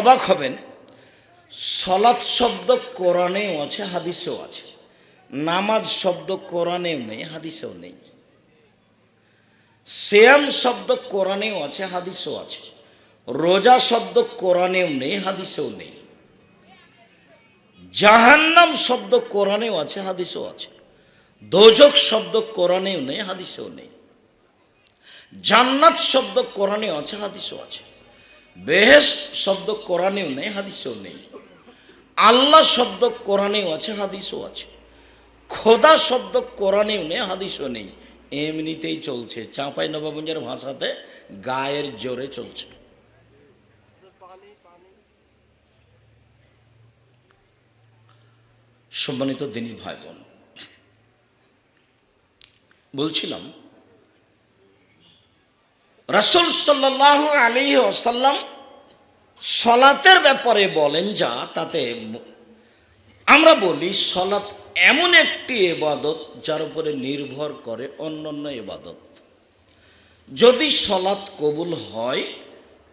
অবাক হবেন, সলাৎ শব্দ কোরআনেও আছে, হাদিসেও আছে। নামাজ শব্দ কোরআনেও নেই, হাদিসেও নেই। শ্যাম শব্দ কোরআনেও আছে, হাদিসেও আছে। রোজা শব্দ কোরআনেও নেই, হাদিসেও নেই। জাহান্নাম শব্দ কোরআনেও আছে, হাদিসেও আছে। দোজক শব্দ কোরআনেও নেই, হাদিসেও নেই। জান্নাত শব্দ কোরআনেও আছে, হাদিসেও আছে। বেহেস্ট শব্দ কোরআনেও নেই, হাদিসেও নেই। আল্লাহ শব্দ কোরআনেও আছে, হাদিসও আছে। খোদা শব্দ কোরআনেও নেই, হাদিসও নেই। এমনিতেই চলছে, চাঁপাই নবাবঞ্জের ভাষাতে গায়ের জোরে চলছে। সম্মানিত দিনী ভাই বোন বলছিলাম রাসুল সাল্লাহ আলী আসাল্লাম সলাতের ব্যাপারে বলেন যা, তাতে আমরা বলি সলাৎ এমন একটি এবাদত যার উপরে নির্ভর করে অন্যান্য এবাদত যদি সলাৎ কবুল হয়,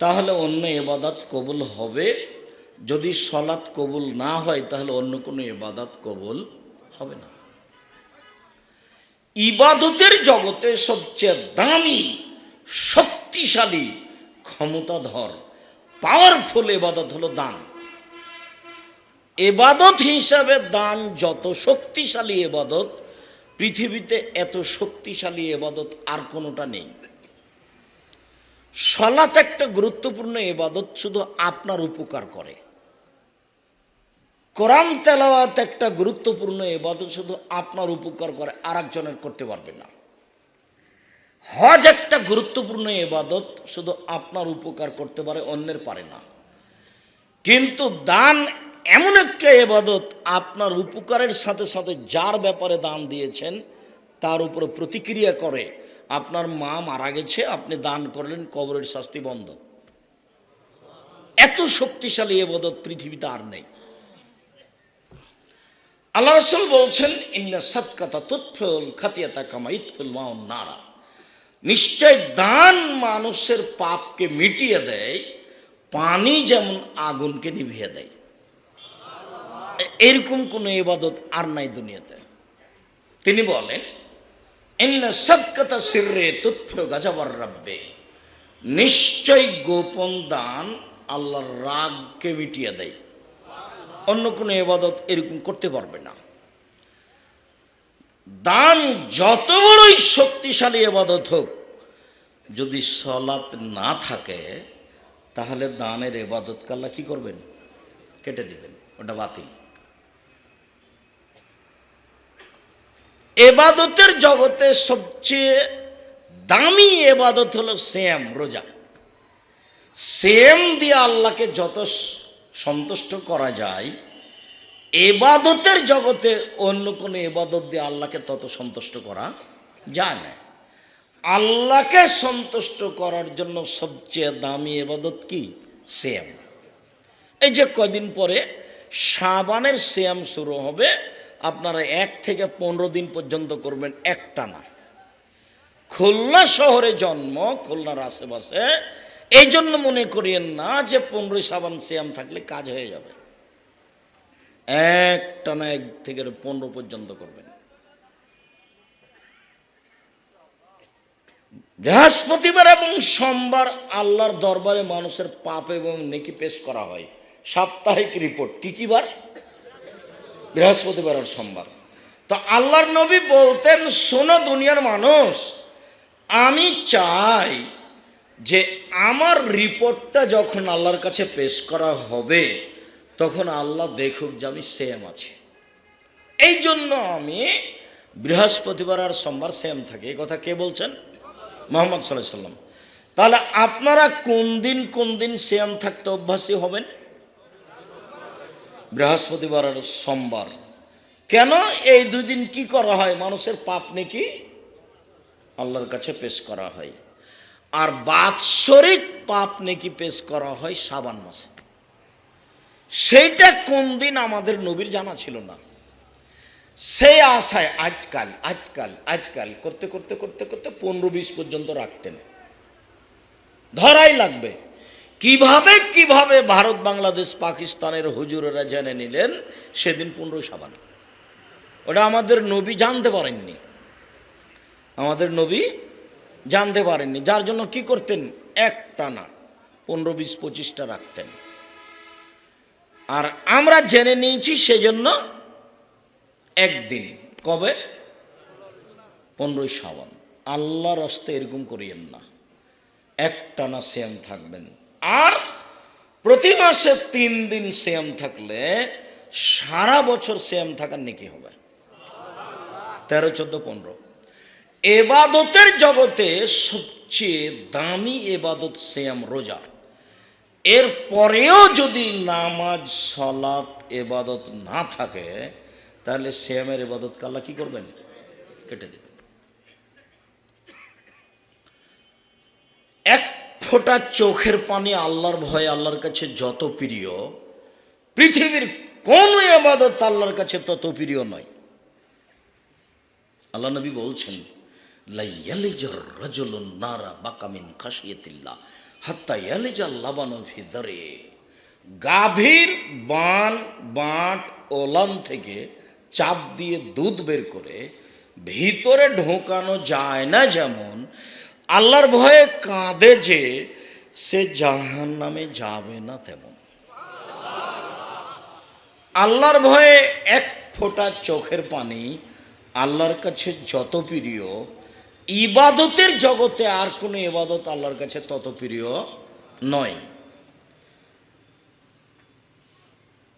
তাহলে অন্য এবাদত কবুল হবে। যদি সলাৎ কবুল না হয়, তাহলে অন্য কোনো এবাদত কবুল হবে না। ইবাদতের জগতে সবচেয়ে দামি শক্তিশালী, ক্ষমতাধর পাওয়ারফুল এবাদত হলো দান। এবাদত হিসাবে দান যত শক্তিশালী এবাদত, পৃথিবীতে এত শক্তিশালী এবাদত আর কোনোটা নেই। সলাত একটা গুরুত্বপূর্ণ এবাদত শুধু আপনার উপকার করে। কোরআন তেলাওয়াত একটা গুরুত্বপূর্ণ এবাদত শুধু আপনার উপকার করে আর একজনের করতে পারবে না। হজ একটা গুরুত্বপূর্ণ এবাদত শুধু আপনার উপকার করতে পারে, অন্যের পারে না। কিন্তু দান এমন একটা এবাদত আপনার উপকারের সাথে সাথে যার ব্যাপারে দান দিয়েছেন, তার উপরে প্রতিক্রিয়া করে আপনার মা মারা গেছে, আপনি দান করলেন, কবরের শাস্তি বন্ধ। এত শক্তিশালী এবাদত পৃথিবীতে আর নেই। আল্লাহ রসুল বলছেন, ইন্না সৎকাতা তুৎফুল খাতিয়াতা কামা ইতফুল মাউন নারা। নিশ্চয় দান মানুষের পাপকে মিটিয়ে দেয়, পানি যেমন আগুনকে নিভিয়ে দেয়। এরকম কোনো ইবাদত আর নাই দুনিয়াতে। তিনি বলেন, ইন্না সৎকাতা সিররে তুৎফ গাজাবার রাব্বে। নিশ্চয় গোপন দান আল্লাহর রাগকে মিটিয়ে দেয়। অন্য কোনো এবাদত এরকম করতে পারবে না। দান যত বড়ই শক্তিশালী এবাদত হোক, যদি সলাৎ না থাকে, তাহলে দানের এবাদত কাল্লা কি করবেন? কেটে দিবেন, ওটা বাতিল। এবাদতের জগতে সবচেয়ে দামি এবাদত হলো সেম রোজা। সেম দিয়ে আল্লাহকে যত সন্তুষ্ট করা যায় এবাদতের জগতে অন্য কোনো এবাদত দিয়ে আল্লাহকে তত সন্তুষ্ট করা যায় না। আল্লাহকে সন্তুষ্ট করার জন্য সবচেয়ে দামি এবাদত কি? সেম এই যে কয়দিন পরে সাবানের শ্যাম শুরু হবে, আপনারা এক থেকে পনেরো দিন পর্যন্ত করবেন একটানা। খুলনা শহরে জন্ম, খুলনার আশেপাশে। এই জন্য মনে করিয়েন না যে পনেরোই সাবান শ্যাম থাকলে কাজ হয়ে যাবে। একটানা এক থেকে পনেরো পর্যন্ত করবেন। বৃহস্পতিবার এবং সোমবার আল্লাহর দরবারে মানুষের পাপ এবং নেকি পেশ করা হয়। সাপ্তাহিক রিপোর্ট। কি কি বার? বৃহস্পতিবার আর সোমবার। তো আল্লাহর নবী বলতেন, শোনো দুনিয়ার মানুষ, আমি চাই যে আমার রিপোর্টটা যখন আল্লাহর কাছে পেশ করা হবে তখন আল্লাহ দেখুক যে আমি সেম আছি। এই জন্য আমি বৃহস্পতিবার আর সোমবার সেম থাকি। এই কথা কে বলছেন? মোহাম্মদ সাল্লাম। তাহলে আপনারা কোন দিন কোন দিন সেম থাকতে অভ্যাসী হবেন? বৃহস্পতিবার আর সোমবার। কেন? এই দুই দিন কি করা হয়? মানুষের পাপ নাকি? আল্লাহর কাছে পেশ করা হয়। আর বাৎসরিক পাপ নাকি পেশ করা হয় সাবান মাসে। সেইটা কোন দিন আমাদের নবীর জানা ছিল না। সেই আশায় আজকাল আজকাল আজকাল করতে করতে করতে করতে পনেরো বিশ পর্যন্ত রাখতেন। ধরাই লাগবে। কীভাবে কীভাবে ভারত, বাংলাদেশ, পাকিস্তানের হুজুরেরা জেনে নিলেন, সেদিন পনেরো সাবান। ওটা আমাদের নবী জানতে পারেননি। আমাদের নবী জানতে পারেননি। যার জন্য কি করতেন? একটা না, পনেরো বিশ পঁচিশটা রাখতেন। আর আমরা জেনে নিয়েছি সেজন্য একদিন, কবে? পনেরোই শ্রাবণ আল্লাহর হস্তে এরকম করিয়েন না। একটানা সেম থাকবেন। আর প্রতি মাসে তিন দিন সেম থাকলে সারা বছর সেম থাকার নাকি হবে। তেরো, চোদ্দ, পনেরো। এবাদতের জগতে সবচেয়ে দামি এবাদত সেম রোজা। এর পরেও যদি নামাজ সলাৎ এবাদত না থাকে, তাহলে শ্যামের এবাদত কাল্লা কি করবেন? কেটে দেবেন। এক ফোঁটা চোখের পানি আল্লাহর ভয়ে আল্লাহর কাছে যত প্রিয়, পৃথিবীর কোন এবাদত আল্লাহর কাছে তত প্রিয় নয়। আল্লাহ নবী বলছেন, লাইয়ালিজার রাজুলুন নারা বাকামিন খাসিয়াতিল্লাহ হাত্তা ইয়ালিজা লাবানু দারে। গাভীর বান, বাঁট ওলান থেকে চাপ দিয়ে দুধ বের করে ভিতরে ঢোকানো যায় না যেমন আল্লাহর ভয়ে কাঁদে যে সে জাহান নামে যাবে না তেমন। আল্লাহর ভয়ে এক ফোঁটা চোখের পানি আল্লাহর কাছে যত প্রিয় ইবাদতের জগতে আর কোনো ইবাদত আল্লাহর কাছে তত প্রিয় নয়।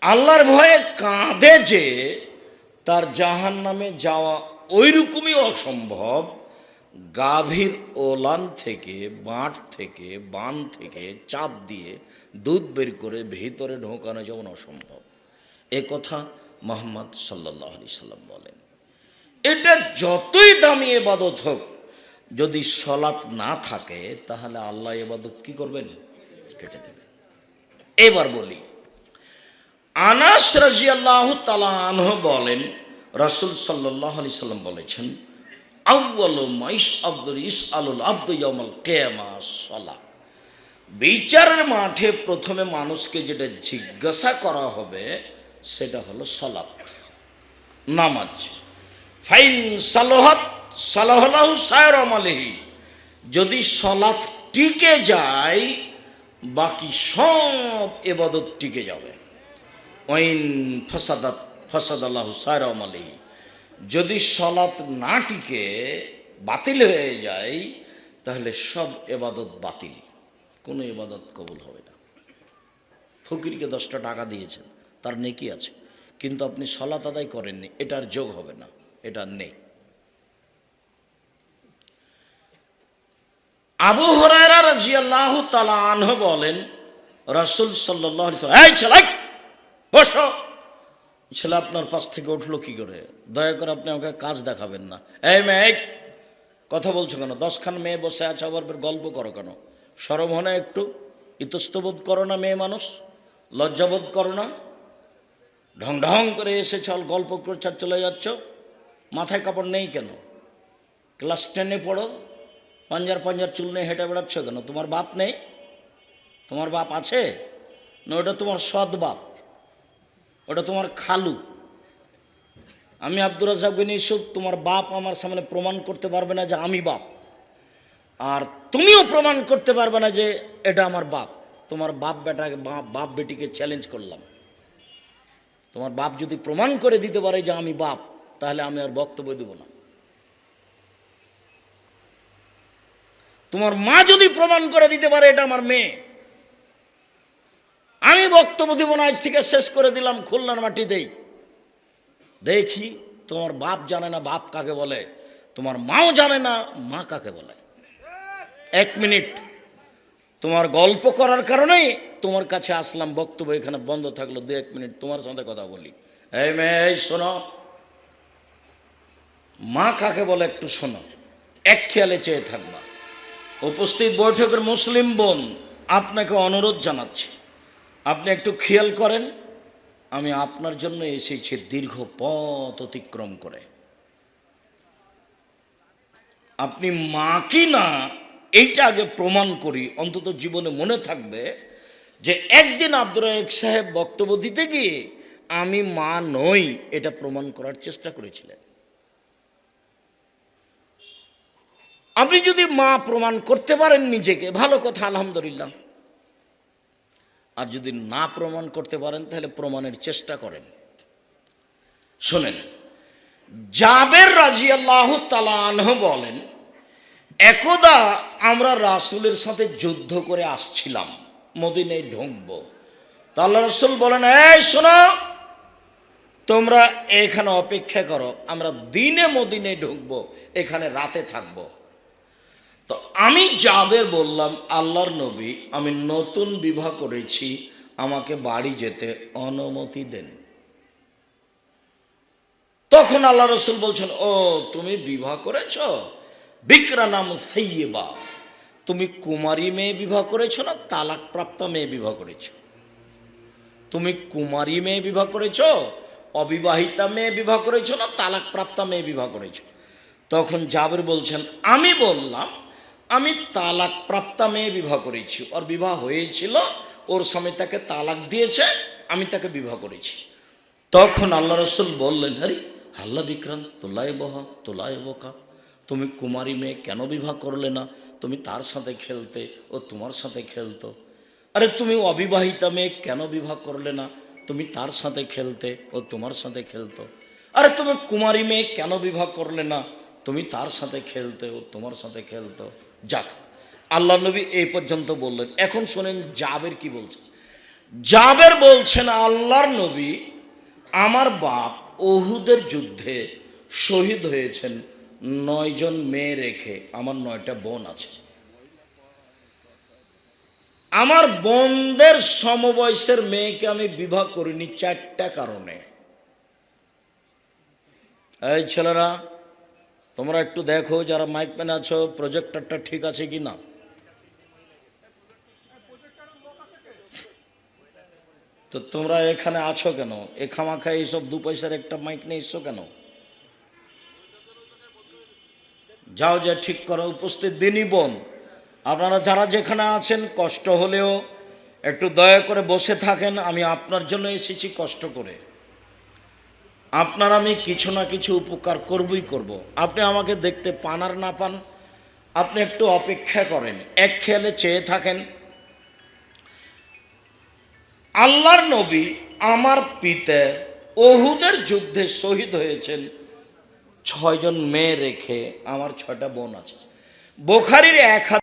আল্লাহর ভয়ে কাঁদে যে তার জাহান নামে যাওয়া ওই রকমই অসম্ভব। গাভীর ওলান থেকে, বাঁট থেকে, বান থেকে, চাপ দিয়ে দুধ বের করে ভেতরে ঢোকানো যেমন অসম্ভব। এ কথা মোহাম্মদ সাল্লাহ আলি সাল্লাম বলেন। এটা যতই দামি এবাদত হোক যদি সলাৎ না থাকে, তাহলে আল্লাহ এবাদত কি করবেন? কেটে দেবেন। এবার বলি, আনাস রাজিয়াল্লাহ তালা আনহ বলেন, রসুল সাল্লাহ আলি সাল্লাম বলেছেন বিচারের মাঠে প্রথমে মানুষকে যেটা জিজ্ঞাসা করা হবে, সেটা হলো সলাৎ। নামাজ। ফাইন সালোহাত সালাহলাহু সায়র আমালেহি যদি সলাৎ টিকে যায়, বাকি সব এবাদত টিকে যাবে। ওয়াইন ফসাদাত ফসাদ আল্লাহ সায়র আমালেহি যদি সলাৎ না টিকে, বাতিল হয়ে যায়, তাহলে সব এবাদত বাতিল। কোনো এবাদত কবুল হবে না। ফকিরকে দশটা টাকা দিয়েছেন, তার নেকি আছে, কিন্তু আপনি সলাত আদায় করেননি, এটার যোগ হবে না, এটা নেই। আবু হরায়রা রাজিয়াল্লাহ তালা আনহ বলেন, রাসুল সাল্লাহ এই ছেলে, বসো। ছেলে আপনার পাশ থেকে উঠল কি করে? দয়া করে আপনি আমাকে কাজ দেখাবেন না। এই মেয়ে, কথা বলছো কেন? দশখান মেয়ে বসে আছে, আবার বের গল্প করো কেন? সরম হয় না একটু, ইতস্তবোধ করো না মেয়ে মানুষ, লজ্জাবোধ করো না। ঢং ঢং করে এসে চল, গল্প করছে, চলে যাচ্ছ। মাথায় কাপড় নেই কেন? ক্লাস টেনে পড়ো পাঞ্জার পাঞ্জার চুল নিয়ে হেঁটে বেড়াচ্ছ কেন? তোমার বাপ নেই? তোমার বাপ আছে? না, ওটা তোমার সৎ বাপ। ওটা তোমার খালু। আমি আব্দুর রাজাক বিন তোমার বাপ আমার সামনে প্রমাণ করতে পারবে না যে আমি বাপ। আর তুমিও প্রমাণ করতে পারবে না যে এটা আমার বাপ। তোমার বাপ বেটাকে বাপ বেটিকে চ্যালেঞ্জ করলাম। তোমার বাপ যদি প্রমাণ করে দিতে পারে যে আমি বাপ, তাহলে আমি আর বক্তব্য দেবো না। তোমার মা যদি প্রমাণ করে দিতে পারে, এটা আমার মেয়ে। আমি বক্তব্য দেব না, আজ থেকে শেষ করে দিলাম খুলনার মাটিতেই। দেখি, তোমার বাপ জানে না, বাপ কাকে বলে। তোমার মাও জানে না, মা কাকে বলে। এক মিনিট। তোমার গল্প করার কারণেই তোমার কাছে আসলাম, বক্তব্য এখানে বন্ধ থাকল। দু এক মিনিট তোমার সাথে কথা বলি। এই মেয়ে, এই শোনো। মা কাকে বলে একটু শোনো। এক খেয়ালে চেয়ে থাকবা। উপস্থিত বৈঠকের মুসলিম বোন, আপনাকে অনুরোধ জানাচ্ছি। আপনি একটু খেয়াল করেন, আমি আপনার জন্য এসেছি দীর্ঘ পথ অতিক্রম করে। আপনি মা কি না, এইটা আগে প্রমাণ করি। অন্তত জীবনে মনে থাকবে যে একদিন আব্দুর রাজাক সাহেব বক্তব্য দিতে গিয়ে আমি মা নই, এটা প্রমাণ করার চেষ্টা করেছিলেন। আপনি যদি মা প্রমাণ করতে পারেন নিজেকে, ভালো কথা, আলহামদুলিল্লাহ। আর যদি না প্রমাণ করতে পারেন, তাহলে প্রমাণের চেষ্টা করেন। শোনেন, জাবের রাজি আল্লাহ বলেন, একদা আমরা রাসুলের সাথে যুদ্ধ করে আসছিলাম, মদিনায় ঢুকবো। তা রসুল বলেন, এই শোনো, তোমরা এখানে অপেক্ষা করো, আমরা দিনে মদিনে ঢুকবো, এখানে রাতে থাকব। তো আমি যাবে বললাম, আল্লাহর নবী, আমি নতুন বিবাহ করেছি, আমাকে বাড়ি যেতে অনুমতি দেন। তখন আল্লাহ রসুল বলছেন, ও, তুমি বিবাহ করেছ? বিক্রা নাম সৈয়বা তুমি কুমারী মেয়ে বিবাহ করেছ না তালাক প্রাপ্ত মেয়ে বিবাহ করেছ? তুমি কুমারী মেয়ে বিবাহ করেছ? অবিবাহিতা মেয়ে বিবাহ করেছ না তালাক প্রাপ্তা মেয়ে বিবাহ করেছ? তখন জাবের বলছেন, আমি বললাম আমি তালাক প্রাপ্তা মেয়ে বিবাহ করেছি। ওর বিবাহ হয়েছিল, ওর স্বামী তাকে তালাক দিয়েছে, আমি তাকে বিবাহ করেছি। তখন আল্লাহ রসুল বললেন, আরে আল্লাহ বিক্রান্ত, তোলায় বহা, তোলায় বোকা। তুমি কুমারী মেয়ে কেন বিবাহ করলে না? তুমি তার সাথে খেলতে, ও তোমার সাথে খেলতো। আরে, তুমি অবিবাহিতা মেয়ে কেন বিবাহ করলে না? তুমি তার সাথে খেলতে, ও তোমার সাথে খেলতো। আরে, তুমি কুমারী মেয়ে কেন বিবাহ করলে না? তুমি তার সাথে খেলতে, ও তোমার সাথে খেলতো। যাক, আল্লাহ নবী এই পর্যন্ত বললেন। এখন শোনেন জাবের কি বলছে। জাবের বলছেন, আল্লাহর নবী আমার বাপ ওহুদের যুদ্ধে শহীদ হয়েছেন নয়জন মেয়ে রেখে আমার নয়টা বোন আছে। আমার বোনদের সমবয়সের মেয়েকে আমি বিবাহ করিনি চারটা কারণে। এই ছেলেরা তোমরা একটু দেখো যারা মাইক ম্যান আছো প্রজেক্টরটা ঠিক আছে কি না তো তোমরা এখানে আছো কেন? এ খামাখা এইসব দু পয়সার একটা মাইক নিয়ে এসছো কেন? যাও যে ঠিক করো, উপস্থিত দিনই বোন। আপনারা যারা যেখানে আছেন, কষ্ট হলেও একটু দয়া করে বসে থাকেন, আমি আপনার জন্য এসেছি কষ্ট করে। আপনার আমি কিছু না কিছু উপকার করবই করব। আপনি আমাকে দেখতে পান আর না পান, আপনি একটু অপেক্ষা করেন, এক খেয়ালে চেয়ে থাকেন। আল্লাহর নবী আমার পিতে ওহুদের যুদ্ধে শহীদ হয়েছেন। ছয়জন মেয়ে রেখে আমার ছয়টা বোন আছে। বোখারির এক হাজার